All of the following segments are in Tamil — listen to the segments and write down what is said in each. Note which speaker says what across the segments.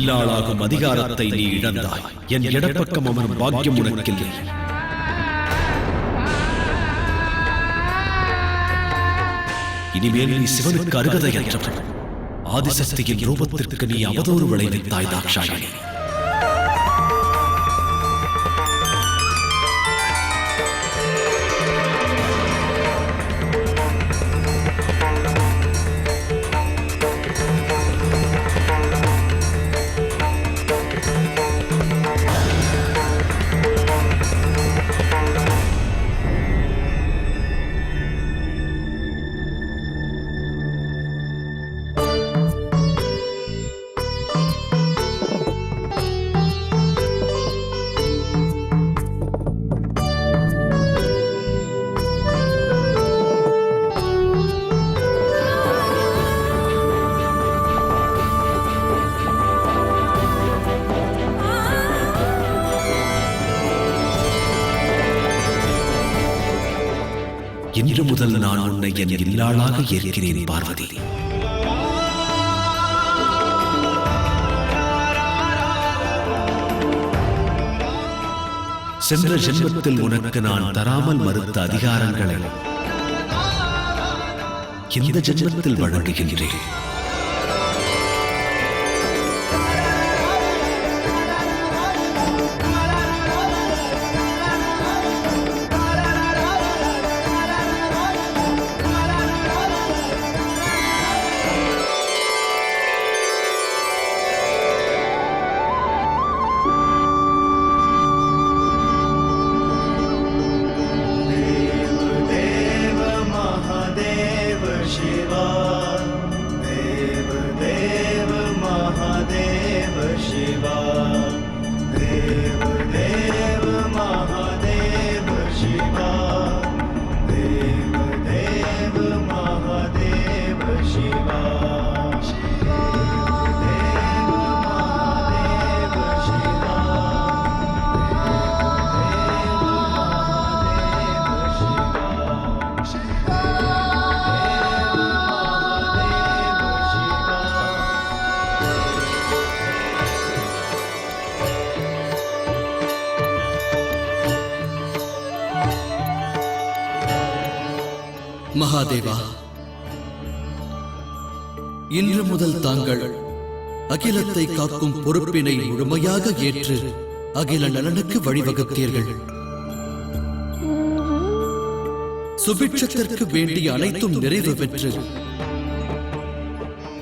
Speaker 1: இல்லாளாகும் அதிகாரத்தை நீ இழந்தாய். என் இடப்பக்கம் அமரும் பாக்கியம் உனக்கில்லை இனிமேல் நீ சிவனுக்கு அருகதையற்றவன். ஆதிசக்தியின் ரூபத்திற்கு நீ அவதூறு விளைவித்தாய் தாக்ஷாயணி உன்னை என் இல்லாளாக ஏற்கிறேன் பார்வதி. சென்ற ஜென்மத்தில் உனக்கு நான் தராமல் மறுத்த அதிகாரங்களை இந்த ஜென்மத்தில் வழங்குகின்றேன்.
Speaker 2: மகாதேவா இன்று முதல் தாங்கள் அகிலத்தை காக்கும் பொறுப்பினை முழுமையாக ஏற்று அகில நலனுக்கு வழிவகுத்தீர்கள். சுபிட்சத்திற்கு வேண்டிய அனைத்தும் நிறைவு பெற்று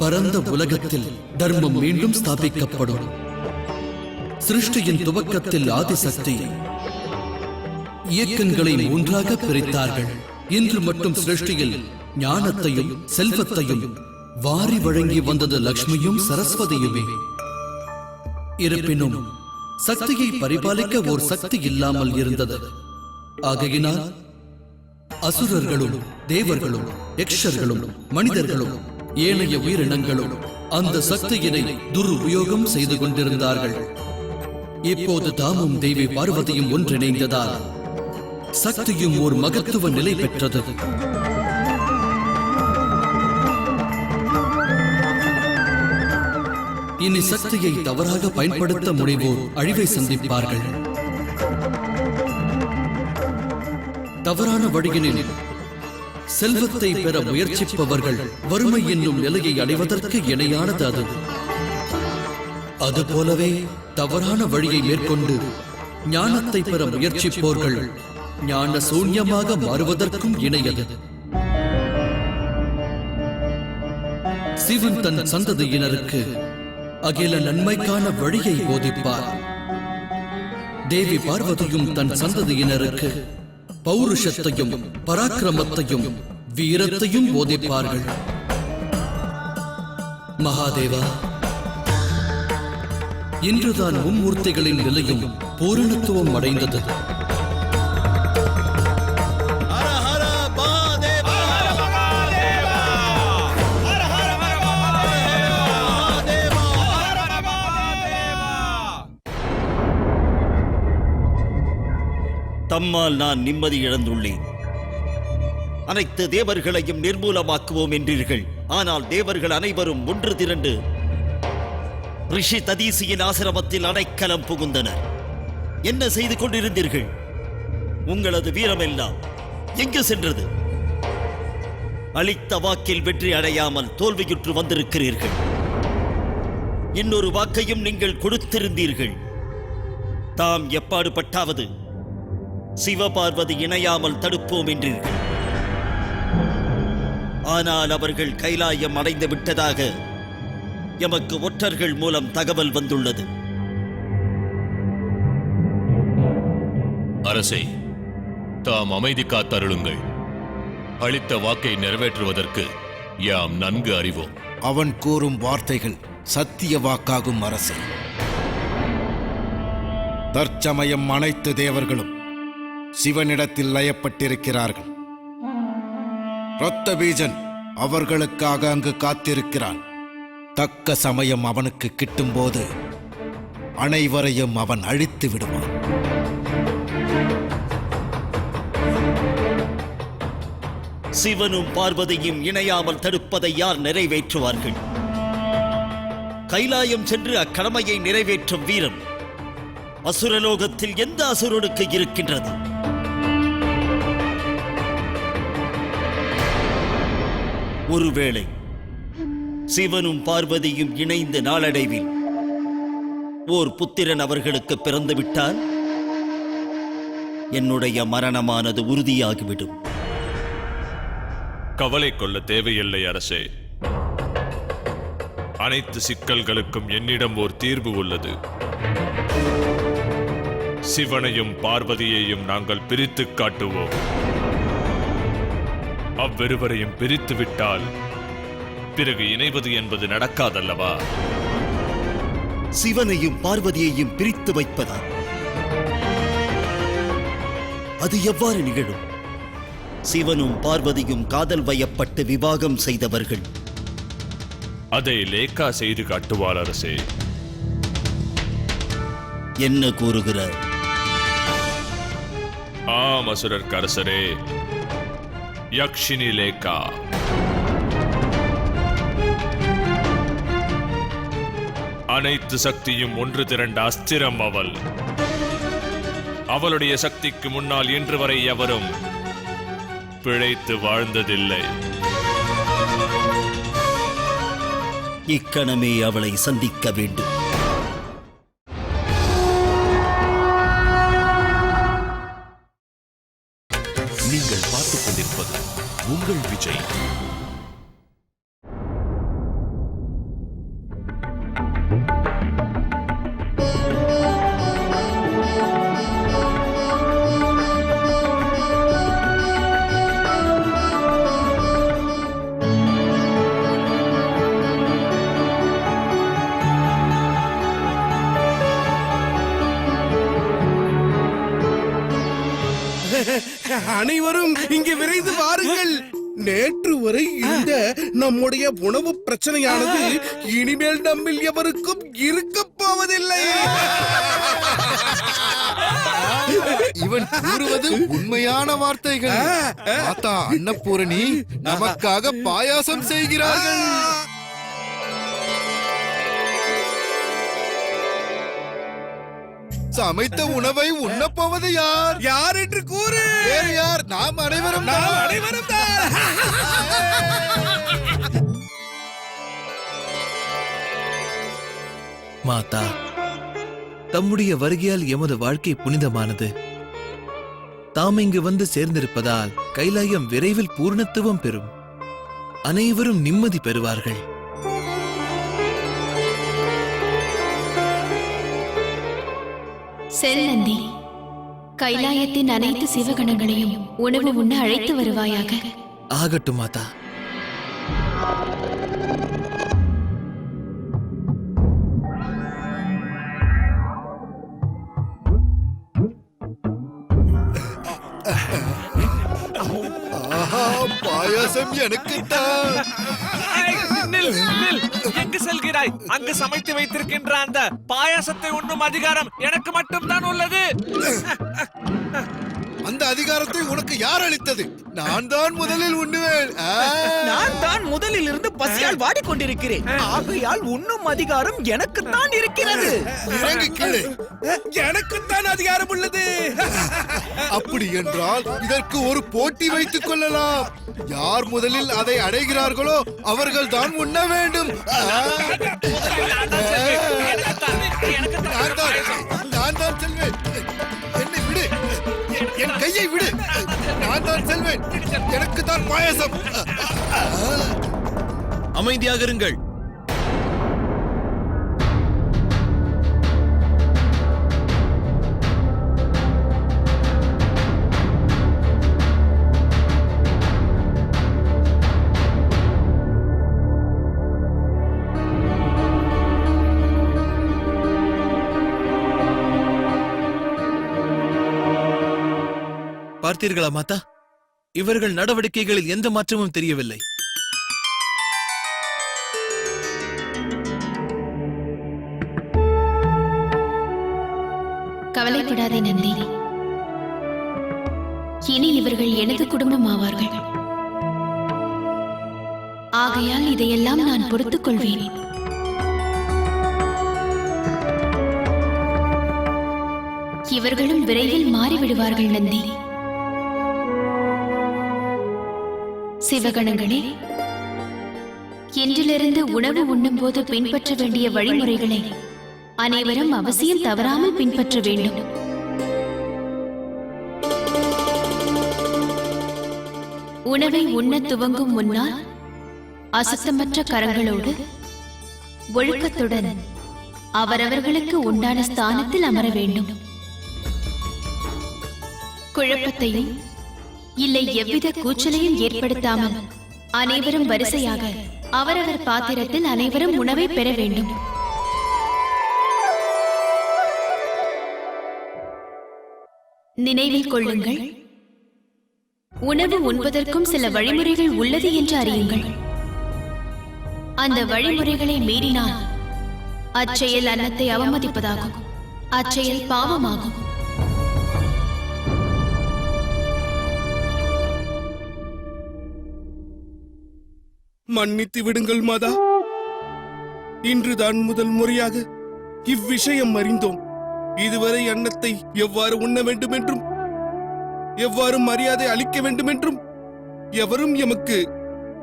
Speaker 2: பரந்த உலகத்தில் தர்மம் மீண்டும் ஸ்தாபிக்கப்படும். சிருஷ்டியின் துவக்கத்தில் ஆதிசக்தி இயக்கங்களை மூன்றாக பிரித்தார்கள். இன்று மட்டும் சிருஷ்டியில் ஞானத்தையும் செல்வத்தையும் வாரி வழங்கி வந்தது லக்ஷ்மியும் சரஸ்வதியுமே. இருப்பினும் சக்தியை பரிபாலிக்க ஓர் சக்தி இல்லாமல் இருந்தது. ஆகையினால் அசுரர்களும் தேவர்களும் யக்ஷர்களும் மனிதர்களும் ஏனைய உயிரினங்களும் அந்த சக்தியினை துருபயோகம் செய்து கொண்டிருந்தார்கள். இப்போது தாமும் தேவி பார்வதியும் ஒன்றிணைந்ததால் சக்தியும் ஒரு மகத்துவ நிலை பெற்றது. இனி சக்தியை தவறாக பயன்படுத்த முனைவோர் அழிவை சந்திப்பார்கள். தவறான வழியினில் செல்வத்தை பெற முயற்சிப்பவர்கள் வறுமை என்னும் நிலையை அடைவதற்கு இணையானது அது. அதுபோலவே தவறான வழியை மேற்கொண்டு ஞானத்தை பெற முயற்சிப்போர்கள் ஞான சூன்யமாக மாறுவதற்கும் இணையது. சிவன் தன் சந்ததியினருக்கு அகில நன்மைக்கான வழியை போதிப்பார். தேவி பார்வதியும் தன் சந்ததியினருக்கு பௌருஷத்தையும் பராக்கிரமத்தையும் வீரத்தையும் போதிப்பார்கள். மகாதேவா இன்றுதான் மும்மூர்த்திகளின் நிலையும் பூரணத்துவம் அடைந்தது.
Speaker 3: தம்மால் நான் நிம்மதி இழந்துள்ளேன். அனைத்து தேவர்களையும் நிர்மூலமாக்குவோம் என்றீர்கள். ஆனால் தேவர்கள் அனைவரும் ஒன்று திரண்டு ரிஷி ததீசியின் ஆசிரமத்தில் அடைக்கலம் புகுந்தனர். என்ன செய்து கொண்டிருந்தீர்கள்? உங்களது வீரமெல்லாம் எங்கு சென்றது? அளித்த வாக்கில் வெற்றி அடையாமல் தோல்வியுற்று வந்திருக்கிறீர்கள். இன்னொரு வாக்கையும் நீங்கள் கொடுத்திருந்தீர்கள். தாம் எப்பாடுபட்டாவது சிவபார்வதி இணையாமல் தடுப்போம் என்றீர்கள் ஆனால் அவர்கள் கைலாயம் அடைந்து விட்டதாக எமக்கு ஒற்றர்கள் மூலம் தகவல் வந்துள்ளது.
Speaker 4: அரசே தாம் அமைதி காத்தருளுங்கள். அளித்த வாக்கை நிறைவேற்றுவதற்கு யாம் நன்கு அறிவோம்.
Speaker 5: அவன் கூறும் வார்த்தைகள் சத்திய வாக்காகும் அரசே. தற்சமயம் அனைத்து தேவர்களும் சிவனிடத்தில் லயப்பட்டிருக்கிறார்கள். இரத்த பீஜன் அவர்களுக்காக அங்கு காத்திருக்கிறான். தக்க சமயம் அவனுக்கு கிட்டும்போது அனைவரையும் அவன் அழித்து விடுவான்.
Speaker 3: சிவனும் பார்வதியும் இணையாமல் தடுப்பதை யார் நிறைவேற்றுவார்கள்? கைலாயம் சென்று அக்கடமையை நிறைவேற்றும் வீரம் அசுரலோகத்தில் எந்த அசுரனுக்கு இருக்கின்றது? ஒருவேளை சிவனும் பார்வதியும் இணைந்த நாளடைவில் ஓர் புத்திரன் அவர்களுக்கு பிறந்து விட்டால் என்னுடைய மரணமானது உறுதியாகிவிடும்.
Speaker 6: கவலை கொள்ள தேவையில்லை அரசே. அனைத்து சிக்கல்களுக்கும் என்னிடம் ஒரு தீர்வு உள்ளது. சிவனையும் பார்வதியையும் நாங்கள் பிரித்துக் காட்டுவோம். அவ்விருவரையும் பிரித்து விட்டால் பிறகு இணைவது என்பது நடக்காதல்லவா?
Speaker 3: சிவனையும் பார்வதியையும் பிரித்து வைப்பதா அது எவ்வாறு நிகழும்? சிவனும் பார்வதியும் காதல் வயப்பட்டு விவாகம் செய்தவர்கள்.
Speaker 6: அதை லேக்கா செய்து காட்டுவாள் அரசே.
Speaker 3: என்ன கூறுகிறார்?
Speaker 6: ஆம் அசுரர் அரசரே யக்ஷினி அனைத்து சக்தியும் ஒன்று திரண்ட அஸ்திரம் அவள். அவளுடைய சக்திக்கு முன்னால் இன்று வரை எவரும் பிழைத்து வாழ்ந்ததில்லை.
Speaker 3: இக்கணமே அவளை சந்திக்க வேண்டும்.
Speaker 4: நீங்கள் பார்த்து உங்கள் விஜய்.
Speaker 7: நம்முடைய உணவு பிரச்சனையானது இனிமேல் நம்மில் எவருக்கும் இருக்கப் போவதில்லை.
Speaker 5: இவன் கூறுவது உண்மையான வார்த்தைகள். மாதா அன்னபூரணி நமக்காக பாயாசம் செய்கிறார்கள். சமைத்த உணவை உண்ணப் போவது யார்?
Speaker 7: யார் என்று கூறு.
Speaker 5: யார்? நாம் அனைவரும்
Speaker 7: நாம். அனைவரும் தான்.
Speaker 8: மாதா தம்முடைய வருகையால் எமது வாழ்க்கை புனிதமானது. தாம் இங்கு வந்து சேர்ந்திருப்பதால் கைலாயம் விரைவில் பூர்ணத்துவம் பெறும். அனைவரும் நிம்மதி பெறுவார்கள்.
Speaker 9: செல் நந்தி கைலாயத்தின் அனைத்து சிவகணங்களையும் உணவு உண்ண அழைத்து வருவாயாக.
Speaker 8: ஆகட்டும் மாதா.
Speaker 6: நில் எங்கு செல்கிறாய்? அங்கு சமைத்து வைத்திருக்கின்ற அந்த பாயாசத்தை உண்ணும் அதிகாரம் எனக்கு மட்டும்தான் உள்ளது.
Speaker 5: அந்த அதிகாரத்தை உனக்கு யார் அளித்தது? நான் தான் முதலில் உண்ணுவேன்.
Speaker 10: நான் தான் முதலில் இருந்து பசியால் வாடிக்கொண்டிருக்கிறேன். ஆகையால் உண்ணும் அதிகாரம் எனக்குத்தான் இருக்கிறது.
Speaker 5: இறங்கு கீழே
Speaker 7: எனக்குத்தான் அதிகாரம் உள்ளது.
Speaker 5: அப்படி என்றால் இதற்கு ஒரு போட்டி வைத்துக் கொள்ளலாம். யார் முதலில் அதை அடைகிறார்களோ அவர்கள் தான் உண்ண வேண்டும். நான் தான் நான் தான் செல்வேன். என்னை விடு. என் கையை விடு. நான் தான் செல்வேன். எனக்கு தான் பாயசம்
Speaker 8: அமைதியாக இருங்கள். பார்த்தீர்களா மாதா? இவர்கள் நடவடிக்கைகளில் எந்த மாற்றமும் தெரியவில்லை.
Speaker 9: குடும்பம் ஆவார்கள் ஆகையால் இதையெல்லாம் நான் பொறுத்துக் கொள்வேன். இவர்களும் விரைவில் மாறிவிடுவார்கள் நந்தி. சிவகணங்களே இன்றிலிருந்து உணவு உண்ணும்போது பின்பற்ற வேண்டிய வழிமுறைகளை அனைவரும் அவசியம் தவறாமல் பின்பற்ற வேண்டும். உணவை உண்ணத் துவங்கும் முன்னால் அசுத்தமற்ற கரங்களோடு ஒழுக்கத்துடன் அவரவர்களுக்கு உண்டான ஸ்தானத்தில் அமர வேண்டும். குழப்பத்தையும் இல்லை எவ்வித கூச்சலையும் ஏற்படுத்தாமல் அனைவரும் வரிசையாக அவரவர் பாத்திரத்தில் அனைவரும் உணவை பெற வேண்டும். நினைவில் கொள்ளுங்கள் உணவு உண்பதற்கும் சில வழிமுறைகள் உள்ளது என்று அறியுங்கள். அந்த வழிமுறைகளை மீறினால் அச்செயல் அன்னத்தை அவமதிப்பதாகும். அச்செயல் பாவமாகும்.
Speaker 7: மன்னித்து விடுங்கள் மாதா. இன்றுதான் முதல் முறையாக இவ்விஷயம் அறிந்தோம். இதுவரை அன்னத்தை எவ்வாறு உண்ண வேண்டும் என்றும் எவ்வாறு மரியாதை அளிக்க வேண்டும் என்றும் எவரும் எமக்கு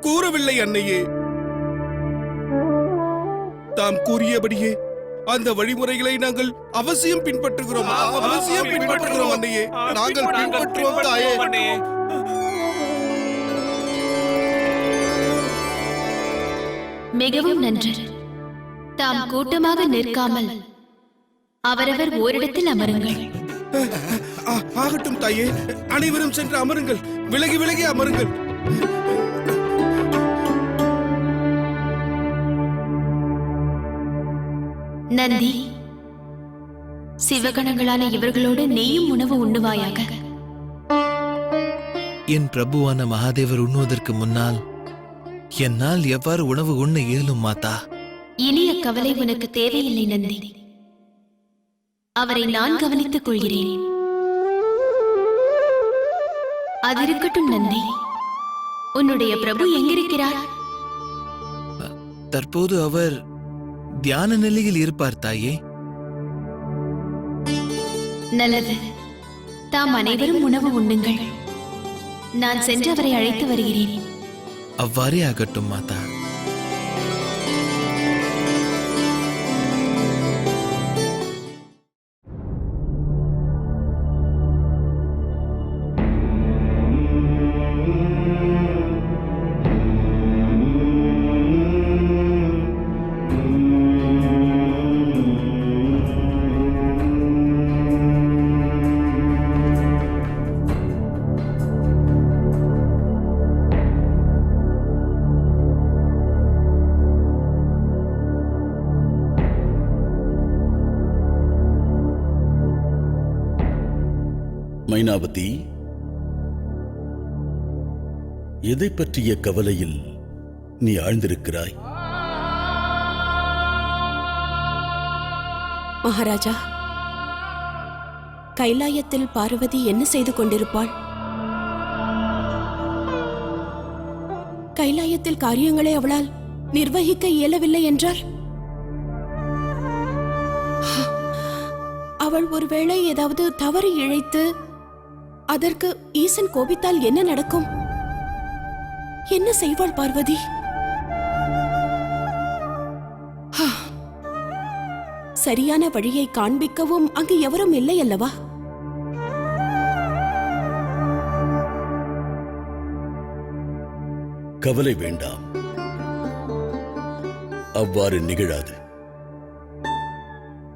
Speaker 7: கூறவில்லை அன்னையே. தாம் கூறியபடியே அந்த வழிமுறைகளை நாங்கள் அவசியம் பின்பற்றுகிறோம். அவசியம் பின்பற்றுகிறோம் அன்னையே.
Speaker 5: நாங்கள் பின்பற்றுவோம் தாயே.
Speaker 9: மிகவும் நன்று. தாம் கூட்டமாக நிற்காமல் அவரவர் ஓரிடத்தில் அமருங்கள்.
Speaker 7: ஆகட்டும் தாயே. அனைவரும் சென்று அமருங்கள். விலகி விலகி அமருங்கள்.
Speaker 9: நந்தி சிவகணங்களான இவர்களோடு நீயும் உணவு உண்ணுவாயாக.
Speaker 8: என் பிரபுவான மகாதேவர் உண்ணுவதற்கு முன்னால் என்னால் எவ்வாறு உணவு உண்ண இயலும் மாதா?
Speaker 9: இனிய கவலை உனக்கு தேவையில்லை நந்தி. அவரை நான் கவனித்துக் கொள்கிறேன். அது இருக்கட்டும் நந்தி. உன்னுடைய பிரபு எங்கிருக்கிறார்?
Speaker 8: தற்போது அவர் தியான நிலையில் இருப்பார் தாயே.
Speaker 9: நல்லது. தாம் அனைவரும் உணவு உண்ணுங்கள். நான் சென்று அவரை அழைத்து வருகிறேன்.
Speaker 8: அவ்வாறே ஆகட்டும் மாதா.
Speaker 11: மைனாவதி எதை பற்றிய கவலையில் நீ ஆழ்ந்திருக்கிறாய்?
Speaker 9: மகாராஜா கைலாயத்தில் பார்வதி என்ன செய்து கொண்டிருப்பாள்? கைலாயத்தில் காரியங்களை அவளால் நிர்வகிக்க இயலவில்லை என்றால்? அவள் ஒருவேளை ஏதாவது தவறு இழைத்து அதற்கு ஈசன் கோபித்தால் என்ன நடக்கும்? என்ன செய்வாள் பார்வதி? சரியான வழியை காண்பிக்கவும் அங்கு எவரும் இல்லை அல்லவா?
Speaker 11: கவலை வேண்டாம். அவ்வாறு நிகழாது.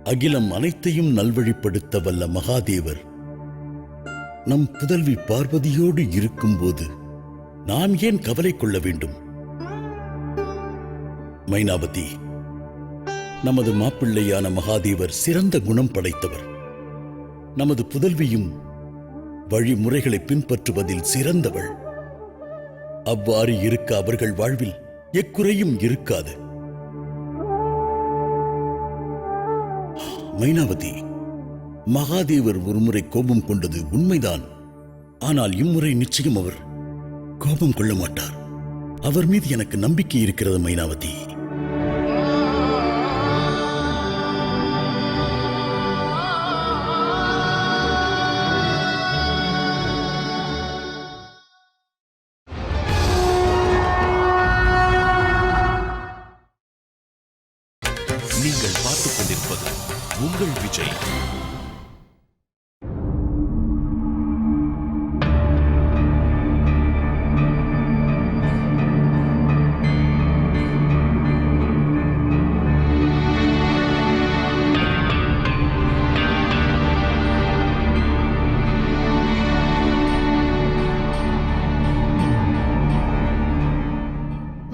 Speaker 11: அகிலம் அனைத்தையும் நல்வழிப்படுத்த வல்ல மகாதேவர் நம் புதல்வி பார்வதியோடு இருக்கும்போது நாம் ஏன் கவலை கொள்ள வேண்டும்? மைனாவதி நமது மாப்பிள்ளையான மகாதேவர் சிறந்த குணம் படைத்தவர். நமது புதல்வியும் வழிமுறைகளை பின்பற்றுவதில் சிறந்தவள். அவ்வாறு இருக்க அவர்கள் வாழ்வில் எக்குறையும் இருக்காது. மைனாவதி மகாதேவர் ஒருமுறை கோபம் கொண்டது உண்மைதான். ஆனால் இம்முறை நிச்சயம் அவர் கோபம் கொள்ள மாட்டார். அவர் மீது எனக்கு நம்பிக்கை இருக்கிறது மைனாவதி.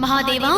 Speaker 9: महादेवा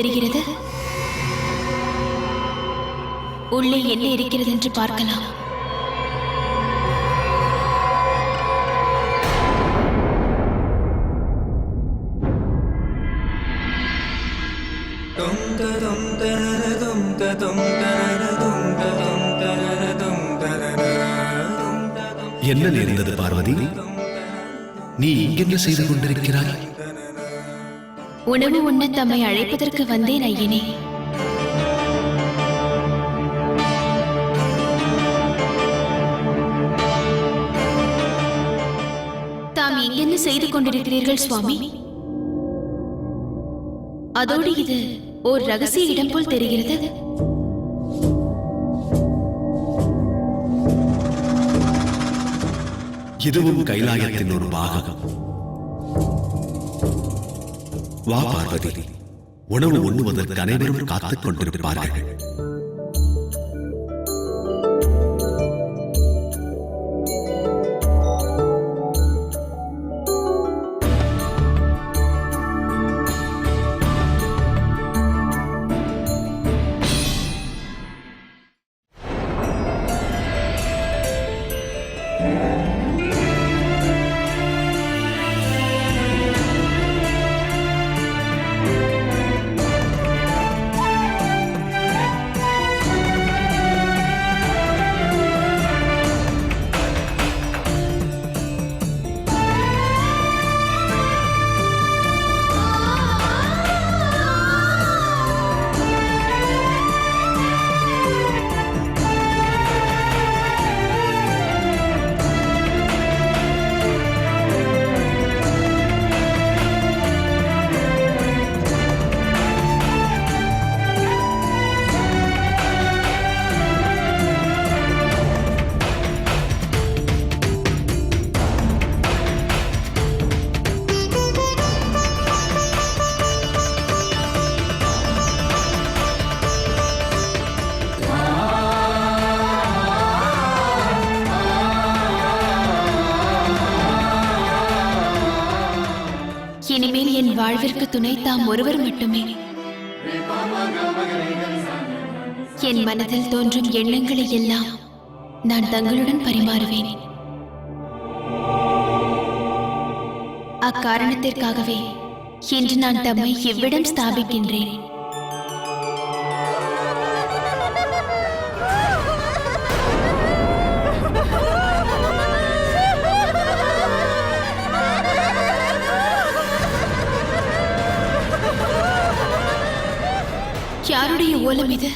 Speaker 9: தெரிகிறது உள்ளே என்ன இருக்கிறது என்று பார்க்கலாம்.
Speaker 8: என்ன நேர்ந்தது பார்வதி? நீ இங்கென்ன செய்து கொண்டிருக்கிறாய்?
Speaker 9: உணவு உண்ண தம்மை அழைப்பதற்கு வந்தேன் ஐயனே. தாம் எங்கென்ன செய்து கொண்டிருக்கிறீர்கள் சுவாமி? அதோடு இது ஓர் ரகசிய இடம் போல் தெரிகிறது.
Speaker 4: இதுவும் கைலாயத்தின் ஒரு பாகம். வா பார்வதி. உணவு உண்ணுவதற்கு அனைவரும் காத்துக் கொண்டிருப்பார்கள்.
Speaker 9: என் வாழ்விற்கு துணை தாம் ஒருவர் மட்டுமே. என் மனதில் தோன்றும் எண்ணங்களை எல்லாம் நான் தங்களுடன் பரிமாறுவேன். அக்காரணத்திற்காகவே இன்று நான் தம்மை இவ்விடம் ஸ்தாபிக்கின்றேன்? யாருடைய ஓலம் இது